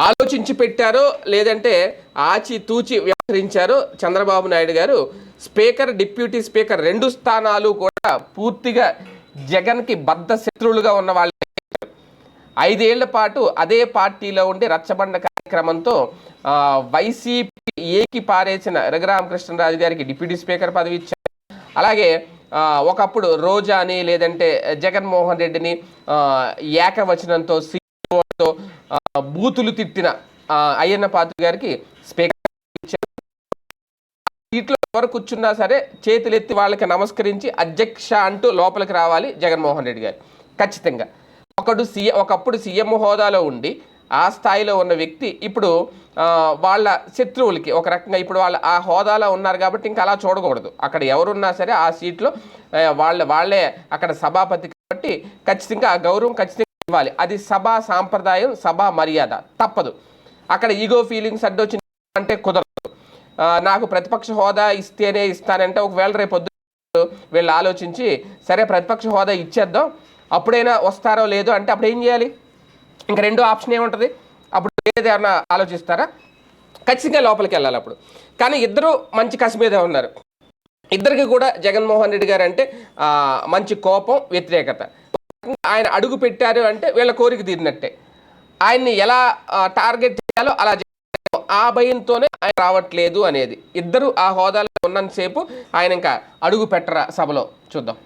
ఆలోచించి పెట్టారో లేదంటే ఆచి తూచి వ్యవహరించారో చంద్రబాబు నాయుడు గారు స్పీకర్ డిప్యూటీ స్పీకర్ రెండు స్థానాలు కూడా పూర్తిగా జగన్కి బద్ధ శత్రువులుగా ఉన్న వాళ్ళు. ఐదేళ్ళ పాటు అదే పార్టీలో ఉండి రచ్చబండ కార్యక్రమంతో వైసీపీ ఏకి పారేసిన రఘురామకృష్ణరాజు గారికి డిప్యూటీ స్పీకర్ పదవి ఇచ్చారు. అలాగే ఒకప్పుడు రోజాని లేదంటే జగన్మోహన్ రెడ్డిని ఏకవచనంతో సీఓతో బూతులు తిట్టిన అయ్యన్న పాత్ర గారికి స్పీకర్ ఇచ్చారు. సీట్లో ఎవరు కూర్చున్నా సరే చేతులెత్తి వాళ్ళకి నమస్కరించి అధ్యక్ష అంటూ లోపలికి రావాలి జగన్మోహన్ రెడ్డి గారు. ఖచ్చితంగా. ఒకడు సీఎం ఒకప్పుడు సీఎం హోదాలో ఉండి ఆ స్థాయిలో ఉన్న వ్యక్తి ఇప్పుడు వాళ్ళ శత్రువులకి ఒక రకంగా ఇప్పుడు వాళ్ళ ఆ హోదాలో ఉన్నారు కాబట్టి ఇంకా అలా చూడకూడదు. అక్కడ ఎవరున్నా సరే ఆ సీట్లో వాళ్ళ వాళ్ళే అక్కడ సభాపతి కాబట్టి ఖచ్చితంగా ఆ గౌరవం ఖచ్చితంగా ఇవ్వాలి అది సభా సాంప్రదాయం సభా మర్యాద. తప్పదు. అక్కడ ఈగో ఫీలింగ్స్ అడ్డొచ్చిన అంటే కుదరదు. నాకు ప్రతిపక్ష హోదా ఇస్తేనే ఇస్తానంటే ఒకవేళ రేపు పొద్దు వీళ్ళు ఆలోచించి సరే ప్రతిపక్ష హోదా ఇచ్చేద్దాం అప్పుడైనా వస్తారో లేదో అంటే అప్పుడు ఏం చేయాలి? ఇంకా రెండో ఆప్షన్ ఏముంటుంది? అప్పుడు ఏది ఆలోచిస్తారా? ఖచ్చితంగా లోపలికి వెళ్ళాలి అప్పుడు. కానీ ఇద్దరు మంచి కసి మీద ఉన్నారు. ఇద్దరికి కూడా జగన్మోహన్ రెడ్డి గారు అంటే మంచి కోపం వ్యతిరేకత. ఆయన అడుగు పెట్టారు అంటే వీళ్ళ కోరిక తీరినట్టే. ఆయన్ని ఎలా టార్గెట్ చేయాలో అలా చేయాలి. ఆ భయంతోనే ఆయన రావట్లేదు అనేది. ఇద్దరు ఆ హోదాలో ఉన్నంతసేపు ఆయన ఇంకా అడుగు పెట్టరా సభలో చూద్దాం.